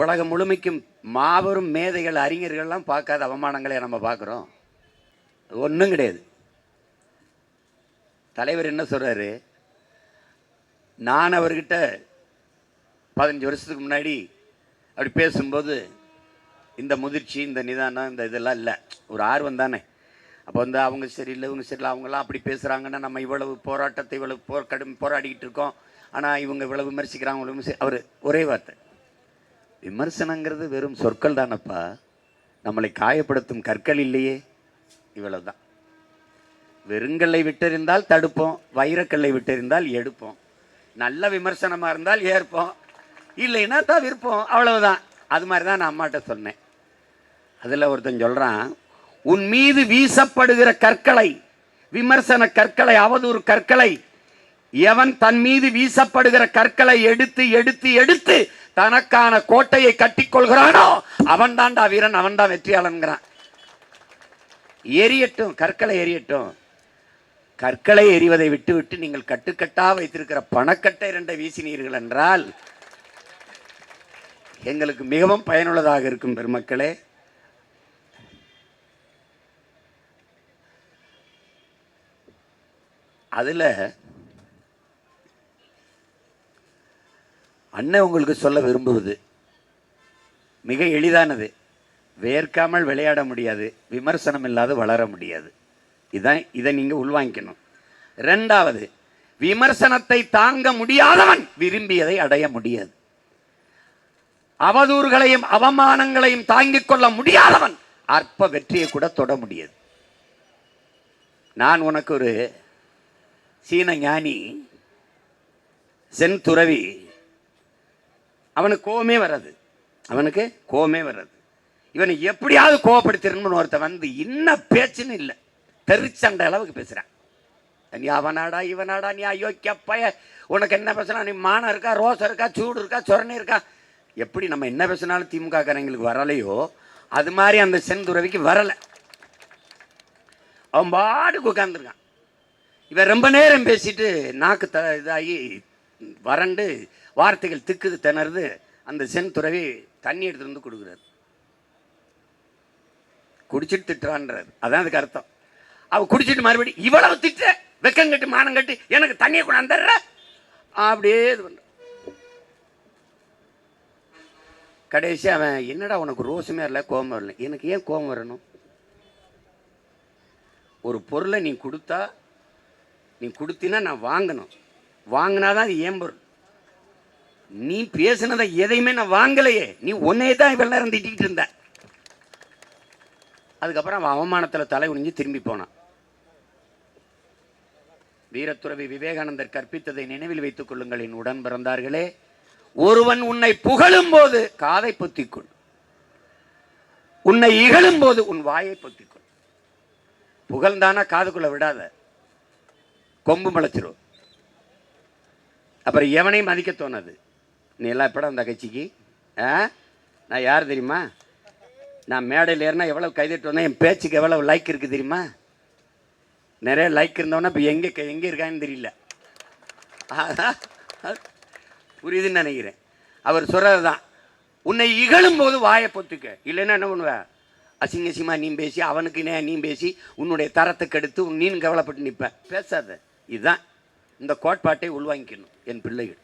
உலகம் முழுமைக்கும் மாபெரும் மேதைகள் அறிஞர்கள்லாம் பார்க்காத அவமானங்களை நம்ம பார்க்குறோம். ஒன்றும் கிடையாது. தலைவர் என்ன சொல்கிறாரு நான் அவர்கிட்ட பதினஞ்சு வருஷத்துக்கு முன்னாடி அப்படி பேசும்போது இந்த முதிர்ச்சி இந்த நிதானம் இந்த இதெல்லாம் இல்லை. ஒரு ஆர்வம் தானே. அப்போ வந்து அவங்க சரியில்லை இவங்க சரியில்லை அவங்களாம் அப்படி பேசுகிறாங்கன்னா நம்ம இவ்வளவு போராட்டத்தை இவ்வளவு போர் கடும் போராடிக்கிட்டு இருக்கோம். ஆனால் இவங்க இவ்வளவு விமர்சிக்கிறாங்க அவர் ஒரே வார்த்தை. விமர்சனங்கிறது வெறும் சொற்கள் தானப்பா. நம்மளை காயப்படுத்தும் கற்கள் இல்லையே. இவ்வளவுதான். வெறுங்கல்லை விட்டறிந்தால் தடுப்போம் வைரக்கல்லை விட்டறிந்தால் எடுப்போம். நல்ல விமர்சனமாக இருந்தால் ஏற்போம். இல்லைன்னா தவிர்ப்போம். அவ்வளவுதான். அது மாதிரி தான் நான் அம்மாட்ட சொன்னேன். அதில் ஒருத்தன் சொல்கிறான் உன் மீது வீசப்படுகிற கற்களை விமர்சன கற்களை அவதூறு கற்களை எவன் தன் மீது வீசப்படுகிற கற்களை எடுத்து எடுத்து எடுத்து தனக்கான கோட்டையை கட்டிக்கொள்கிறானோ அவன் தான்டா வீரன் அவன் தான் வெற்றியாளன்கிறான். எரியட்டும் கற்களை எரியட்டும். கற்களை எறிவதை விட்டுவிட்டு நீங்கள் கட்டுக்கட்டா வைத்திருக்கிற பணக்கட்டை இரண்டை வீசினீர்கள் என்றால் எங்களுக்கு மிகவும் பயனுள்ளதாக இருக்கும் பெருமக்களே. அதில் அண்ணன் உங்களுக்கு சொல்ல விரும்புவது மிக எளிதானது. வேர்க்காமல் விளையாட முடியாது. விமர்சனம் இல்லாது வளர முடியாது. இதான் இதை நீங்கள் உள்வாங்கிக்கணும். ரெண்டாவது விமர்சனத்தை தாங்க முடியாதவன் விரும்பியதை அடைய முடியாது. அவதூறுகளையும் அவமானங்களையும் தாங்கிக் கொள்ள முடியாதவன் அற்ப வெற்றியை கூட தொட முடியாது. நான் உனக்கு ஒரு சீன ஞானி சென் துறவி அவனுக்கு கோவமே வராது. அவனுக்கு கோவமே வராது. இவனை எப்படியாவது கோவப்படுத்திடணும்னு ஒருத்தன் வந்து இன்ன பேச்சுன்னு இல்லை. தெருச்சண்டை அளவுக்கு பேசுகிறான் நீ அவனாடா இவனாடா நீ அயோக்கிய பய உனக்கு என்ன பேசுனா நீ மானம் இருக்கா ரோசம் இருக்கா சூடு இருக்கா சொரணை இருக்கா? எப்படி நம்ம என்ன பேசினாலும் திமுக காரங்களுக்கு வரலையோ அது மாதிரி அந்த செந்துறவிக்கு வரலை. அவன் பாட்டுக்கு உட்காந்துருக்கான் இவன் ரொம்ப நேரம் பேசிட்டு நாக்கு த இதாகி வறண்டு வார்த்தைகள் திக்குது திணறுது அந்த சென் துறவி தண்ணி எடுத்துட்டு வந்து கொடுக்குறாரு. குடிச்சிட்டு திட்டுறான்றார். அதான் அதுக்கு அர்த்தம். அவள் குடிச்சிட்டு மறுபடியும் இவ்வளவு திட்ட வெக்கம் கட்டு மானம் கட்டு எனக்கு தண்ணியை கொண்டாந்துடுற அப்படியே இது பண்ற. கடைசி அவன் என்னடா உனக்கு ரோசுமே இல்லை கோபம் வரல? எனக்கு ஏன் கோபம் வரணும்? ஒரு பொருளை நீ கொடுத்தா நீ கொடுத்தினா நான் வாங்கணும். வாங்கினாதான் அது ஏன் பொருள்? நீ பேசுனதை எதையுமே நான் வாங்கலையே. நீ ஒன்னே தான் இவ்வளோ நேரம் இருந்த. அதுக்கப்புறம் அவன் அவமானத்தில் தலை குனிஞ்சு திரும்பி போனான். வீரத்துறவி விவேகானந்தர் கற்பித்ததை நினைவில் வைத்துக் கொள்ளுங்கள். என் உடன் பிறந்தார்களே ஒருவன் உன்னை புகழும் போது காதை பொத்திக்கொள். உன்னை இகழும் போது உன் வாயை பொத்திக்கொள். புகழ்ந்தானா காதுக்குள்ள விடாத. கொம்பு முளைச்சிரும். அப்புறம் எவனையும் மதிக்க தோணாது. நீ எல்லாம் எப்படா அந்த கட்சிக்கு? ஆ? நான் யார் தெரியுமா? நான் மேடையில் ஏறினா எவ்வளோ கைதட்டு வந்தேன்? என் பேச்சுக்கு எவ்வளோ லைக் இருக்குது தெரியுமா? நிறைய லைக் இருந்தவொன்னே இப்போ எங்கே எங்கே இருக்கான்னு தெரியல. புரியுதுன்னு நினைக்கிறேன். அவர் சொல்கிறது தான் உன்னை இகழும் போது வாயை பொத்துக்க. இல்லைன்னா என்ன பண்ணுவ? அசிங்க அசிங்கமாக நீ பேசி அவனுக்கு நீ பேசி உன்னுடைய தரத்தை கெடுத்து உன் நீனும் கவலைப்பட்டு நிற்ப பேசாத. இதுதான் இந்த கோட்பாட்டை உள்வாங்கிக்கணும் என் பிள்ளைகள்.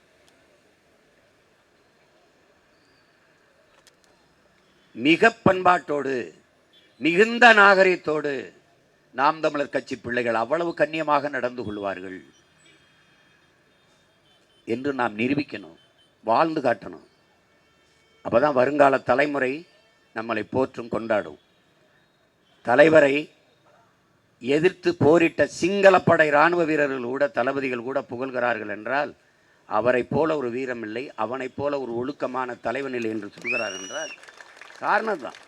மிக பண்பாட்டோடு மிகுந்த நாகரிகத்தோடு நாம் தமிழர் கட்சி பிள்ளைகள் அவ்வளவு கண்ணியமாக நடந்து கொள்வார்கள் என்று நாம் நிரூபிக்கணும் வாழ்ந்து காட்டணும். அப்போதான் வருங்கால தலைமுறை நம்மளை போற்றும் கொண்டாடும். தலைவரை எதிர்த்து போரிட்ட சிங்களப்படை இராணுவ வீரர்கள் கூட தளபதிகள் கூட புகழ்கிறார்கள் என்றால் அவரை போல ஒரு வீரம் இல்லை அவனைப் போல ஒரு ஒழுக்கமான தலைவன் இல்லை என்று சொல்கிறார் என்றால் காரணம் தான்.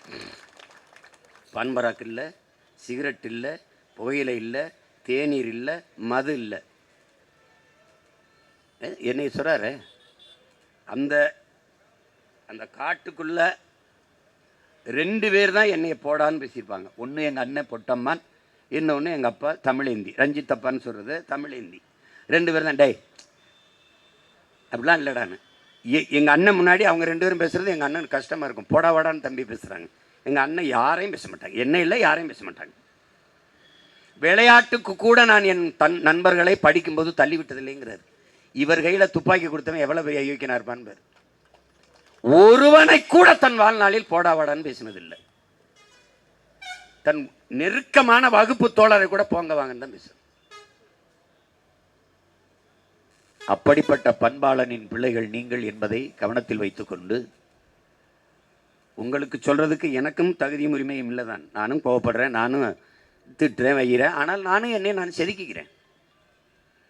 பன்பராக்கு இல்லை சிகரெட் இல்லை புகையிலை இல்லை தேநீர் இல்லை மது இல்லை. என்னை சொல்கிறாரு அந்த அந்த காட்டுக்குள்ளே ரெண்டு பேர் தான் என்னையை போடான்னு பேசியிருப்பாங்க. ஒன்று எங்கள் அண்ணன் பொட்டம்மான் இன்னொன்று எங்கள் அப்பா தமிழ் ஹிந்தி ரஞ்சித் அப்பான்னு சொல்கிறது தமிழ் ஹிந்தி ரெண்டு பேரும் தான் டேய் அப்படிலாம் இல்லைடான்னு எங்கள் அண்ணன் முன்னாடி அவங்க ரெண்டு பேரும் பேசுகிறது எங்கள் அண்ணன் கஷ்டமாக இருக்கும். போடா வாடான்னு தம்பி பேசுகிறாங்க எங்கள் அண்ணன் யாரையும் பேச மாட்டாங்க. என்ன இல்லை யாரையும் பேச மாட்டாங்க. விளையாட்டுக்கு கூட நான் என் தன் நண்பர்களை படிக்கும்போது தள்ளி விட்டதில்லைங்கிறார். இவர் கையில் துப்பாக்கி கொடுத்தவன் எவ்வளோ பெரிய யோக்கியனா இருப்பான்னு பாரு. ஒருவனை கூட தன் வாழ்நாளில் போடா வாடான்னு பேசினதில்லை. தன் நெருக்கமான வகுப்பு தோழரை கூட போங்க வாங்கன்னு தான் அப்படிப்பட்ட பண்பாளனின் பிள்ளைகள் நீங்கள் என்பதை கவனத்தில் வைத்துக்கொண்டு உங்களுக்கு சொல்றதுக்கு எனக்கும் தகுதியும் உரிமையும் இல்லை தான் நானும் கோவப்படுறேன் நானும் திட்டுறேன் வைக்கிறேன் ஆனால் நானும் என்னை நான் செதுக்கிக்கிறேன்.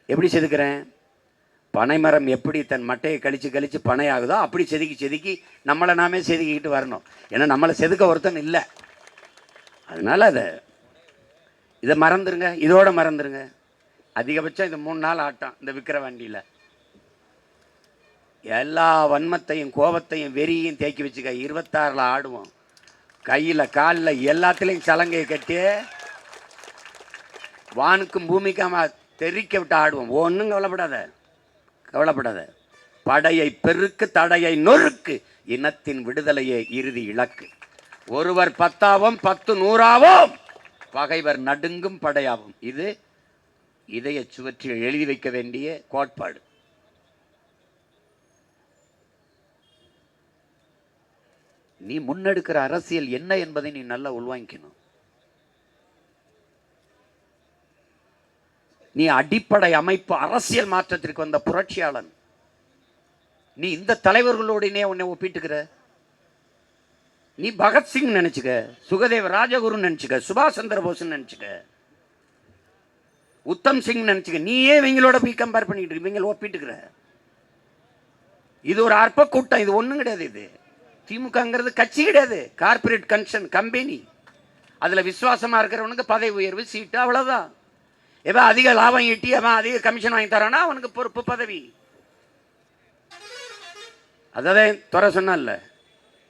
எப்படி செதுக்கிறேன்? பனைமரம் எப்படி தன் மட்டையை கழிச்சு கழிச்சு பனை ஆகுதோ அப்படி செதுக்கி செதுக்கி நம்மளை நாமே செதுக்கிக்கிட்டு வரணும். ஏன்னா நம்மளை செதுக்க ஒருத்தன் இல்லை. அதனால் அதை இதை மறந்துருங்க இதோட மறந்துருங்க. அதிகபட்சம் இது மூணு நாள் ஆட்டம் இந்த விற்கிற வண்டியில். எல்லா வன்மத்தையும் கோபத்தையும் வெறியையும் தேக்கி வச்சுக்க இருபத்தாறில் ஆடுவோம். கையில் காலில் எல்லாத்துலேயும் சலங்கையை கட்டி வானுக்கும் பூமிக்கும் தெரிக்க விட்டு ஆடுவோம். ஒன்றும் கவலைப்படாத கவலைப்படாத. படையை பெருக்கு தடையை நொறுக்கு. இனத்தின் விடுதலையே இறுதி இலக்கு. ஒருவர் பத்தாவும் பத்து நூறாவும். பகைவர் நடுங்கும் படையாவும் இது இதய சுவற்றில் எழுதி வைக்க வேண்டிய கோட்பாடு. நீ முன்னெடுக்கிற அரசியல் என்ன என்பதை நீ நல்லா உள்வாங்கிக்கணும். நீ அடிப்படை அமைப்பு அரசியல் மாற்றத்திற்கு வந்த புரட்சியாளன். நீ இந்த தலைவர்களோடனே உன்னை ஒப்பிட்டுக்கிற. நீ பகத்சிங் நினைச்சுக்க சுகதேவ ராஜகுரு நினைச்சுக்க சுபாஷ் சந்திர போஸ் நினைச்சுக்க. உத்தம் சிங் நினைச்சுக்க நீயே இவங்களோட போய் கம்பேர் பண்ணிட்டு இருக்க, இவங்கள ஒப்பிட்டுக்கிற. இது ஒரு அற்ப கூட்டம் இது ஒன்றும் கிடையாது இது. திமுகங்கிறது கட்சி கிடையாது கார்ப்பரேட் கன்சர்ன் கம்பெனி அதில் விசுவாசமாக இருக்கிறவனுக்கு பதவி உயர்வு சீட்டு அவ்வளோதான் எவன் அதிக லாபம் ஈட்டி அவன் அதிக கமிஷன் வாங்கி தரானா அவனுக்கு பொறுப்பு பதவி. அதான் துறை சொன்னால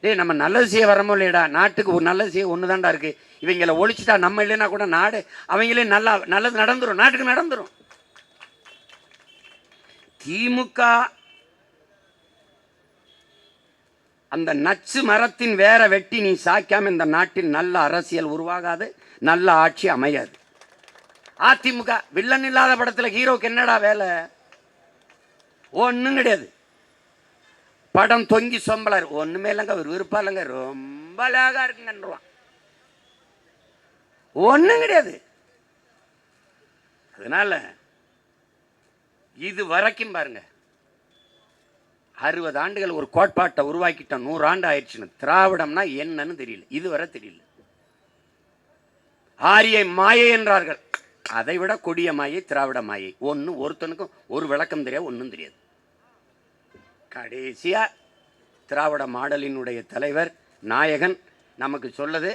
டேய் நம்ம நல்லது செய்ய வரமோ இல்லையடா? நாட்டுக்கு ஒரு நல்லது செய்ய ஒன்று தான்டா இருக்குது இவங்களை ஒழிச்சிட்டா நம்ம இல்லைன்னா கூட நாடு அவங்களே நல்லா நல்லது நடந்துடும் நாட்டுக்கு நடந்துரும். திமுக அந்த நச்சு மரத்தின் வேற வெட்டி நீ சாய்க்காம இந்த நாட்டில் நல்ல அரசியல் உருவாகாது நல்ல ஆட்சி அமையாது. அதிமுக வில்லன் இல்லாத படத்தில் ஹீரோக்கு என்னடா வேலை? ஒன்றும் கிடையாது. படம் தொங்கி சொம்பலார் ஒண்ணுமே இல்லைங்க ஒரு விருப்பம் இல்லைங்க. ரொம்ப அழகாக இருக்குங்கன்றான் ஒன்றும் கிடையாது. அதனால இது வரைக்கும் பாருங்க. அறுபது ஆண்டுகள் ஒரு கோட்பாட்டை உருவாக்கிட்டோம் நூறு ஆண்டு ஆயிடுச்சுன்னு. திராவிடம்னா என்னன்னு தெரியல. இதுவரை தெரியல. ஆரியை மாயை என்றார்கள். அதை விட கொடிய மாயை திராவிட மாயை. ஒன்று ஒருத்தனுக்கும் ஒரு விளக்கம் தெரியாது ஒன்றும் தெரியாது. கடைசியா திராவிட மாடலினுடைய தலைவர் நாயகன் நமக்கு சொல்லது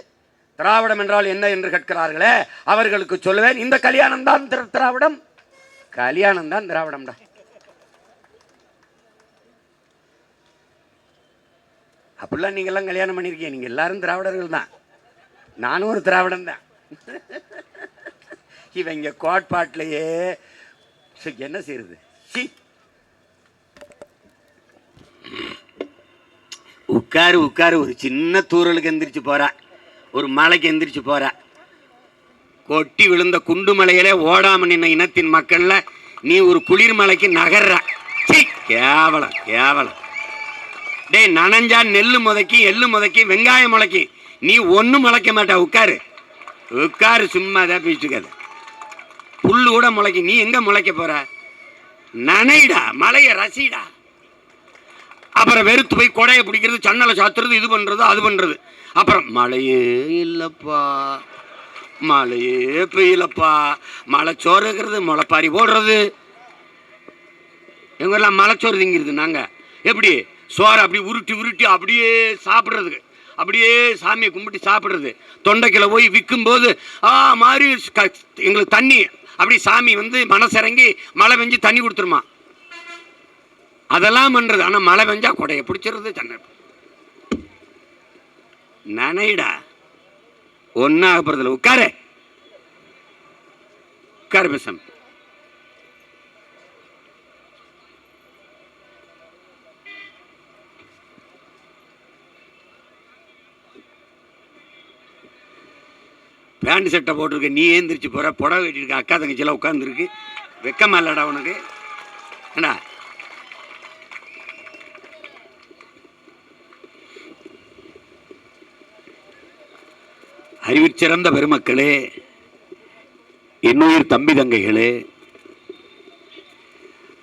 திராவிடம் என்றால் என்ன என்று கேட்கிறார்களே அவர்களுக்கு சொல்லுவேன் இந்த கல்யாணம் தான் திரு திராவிடம். கல்யாணம் தான் திராவிடம்டா அப்படிலாம் நீங்க எல்லாம் கல்யாணம் பண்ணியிருக்கீங்க நீங்க எல்லாரும் திராவிடர்கள் தான். நானும் ஒரு திராவிடம் தான். இவங்க கோட்பாட்டிலேயே என்ன செய்யறது சி உட்காரு உட்காரு. ஒரு சின்ன தூரலுக்கு எந்திரிச்சு போறா. ஒரு மலைக்கு எந்திரிச்சு போகிறா கொட்டி விழுந்த குண்டு மலையிலே ஓடாமல் நின்ன இனத்தின் மக்களில் நீ ஒரு குளிர் மலைக்கு நகர்ற. சி கேவலம் கேவலம். டேய் நனைஞ்சா நெல் முதக்கி எள்ளு முதக்கி வெங்காயம் முளைக்கி. நீ ஒன்றும் முளைக்க மாட்டா உட்காரு. உட்காரு சும்மா தான் பேசிட்டுக்காது புல்லு கூட முளைக்கி. நீ எங்கே முளைக்க போகிற நனைடா மலையை ரசிடா. அப்புறம் வெறுத்து போய் கொடையை பிடிக்கிறது சன்னலை சாத்துறது இது பண்ணுறது அது பண்ணுறது அப்புறம் மழையே இல்லைப்பா மழையே பெய்யலப்பா மழை இருக்கிறது முளைப்பாரி போடுறது. எங்கெல்லாம் மலைச்சோறு திங்கிறது நாங்கள் எப்படி? சோறு அப்படி உருட்டி உருட்டி அப்படியே சாப்பிட்றதுக்கு. அப்படியே சாமியை கும்பிட்டு சாப்பிட்றது. தொண்டைக்கில் போய் விற்கும்போது ஆ மாதிரி க- எங்களுக்கு தண்ணி. அப்படி சாமி வந்து மனசிறங்கி மழை பெஞ்சு தண்ணி கொடுத்துருமா. அதெல்லாம் பண்ணுறது ஆனால் மழை பெஞ்சா கொடையை பிடிச்சிருது சென்னை. நனைடா ஒன்றா போகிறதில்ல உட்கார. உட்கார மிஸ்ஸம் பேண்ட் சட்டை போட்டிருக்க நீ ஏந்திரிச்சு போகிற புடவை கட்டியிருக்க அக்கா தங்கச்சியெல்லாம் உட்காந்துருக்கு வெக்கமா இல்லடா உனக்கு. ஏண்டா? அறிவிற் சிறந்த பெருமக்களே இன்னுயிர் தம்பி தங்கைகளே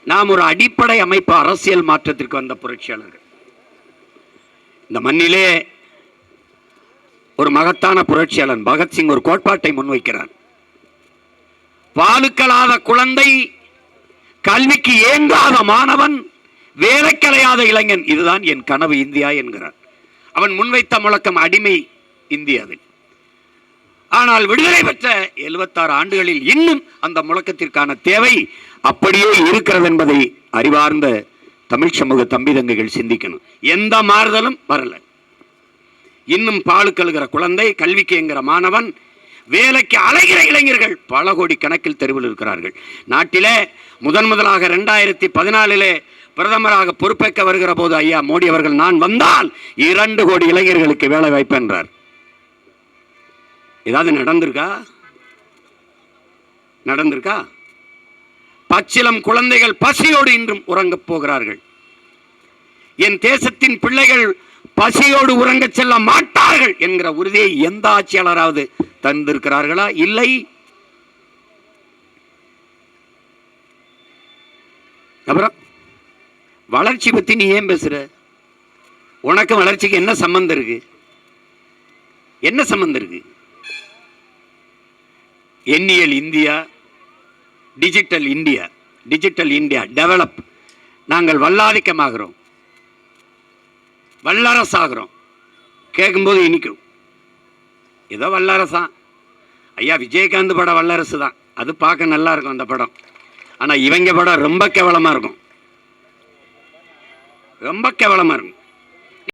நாம் ஒரு அடிப்படை அமைப்பு அரசியல் மாற்றத்திற்கு வந்த புரட்சியாளர்கள். இந்த மண்ணிலே ஒரு மகத்தான புரட்சியாளன் பகத்சிங் ஒரு கோட்பாட்டை முன்வைக்கிறார். பாலுக்கலாத குழந்தை கல்விக்கு ஏங்காத மாணவன் வேலைக்கலையாத இளைஞன். இதுதான் என் கனவு இந்தியா என்கிறார். அவன் முன்வைத்த முழக்கம் அடிமை இந்தியாவில். ஆனால் விடுதலை பெற்ற 76 ஆண்டுகளில் இன்னும் அந்த முழக்கத்திற்கான தேவை அப்படியே இருக்கிறது என்பதை அறிவார்ந்த தமிழ் சமூக தம்பி தங்கைகள் சிந்திக்கணும். எந்த மாறுதலும் வரல. இன்னும் பால் கழுகிற குழந்தை கல்விக்கு என்கிற மாணவன் வேலைக்கு அலைகிற இளைஞர்கள் பல கோடி கணக்கில் தெருவில் இருக்கிறார்கள். நாட்டிலே முதன் முதலாக ரெண்டாயிரத்தி பதினாலிலே பிரதமராக பொறுப்பேற்க வருகிற போது ஐயா மோடி அவர்கள் நான் வந்தால் இரண்டு கோடி இளைஞர்களுக்கு வேலை வாய்ப்பு என்றார். ஏதாவது நடந்திருக்கா? நடந்திருக்கா? பச்சிலம் குழந்தைகள் பசியோடு இன்றும் உறங்கப் போகிறார்கள். என் தேசத்தின் பிள்ளைகள் பசியோடு உறங்கச் செல்ல மாட்டார்கள் என்கிற உறுதியை எந்த ஆட்சியாளராவது தந்திருக்கிறார்களா? இல்லை. அப்புறம் வளர்ச்சி பத்தி நீ ஏன் பேசுற? உனக்கு வளர்ச்சிக்கு என்ன சம்பந்தம் இருக்கு? என்ன சம்பந்தம் இருக்கு? எண்ணியல் India digital India digital India develop நாங்கள் வல்லாதிக்கமாகிறோம். வல்லரசாகிறோம். கேட்கும்போது இனிக்கும். ஏதோ வல்லரசான் ஐயா விஜயகாந்த் படம் வல்லரசு தான். அது பார்க்க நல்லா இருக்கும் அந்த படம். ஆனால் இவங்க படம் ரொம்ப கேவலமாக இருக்கும். ரொம்ப கேவலமாக இருக்கும்.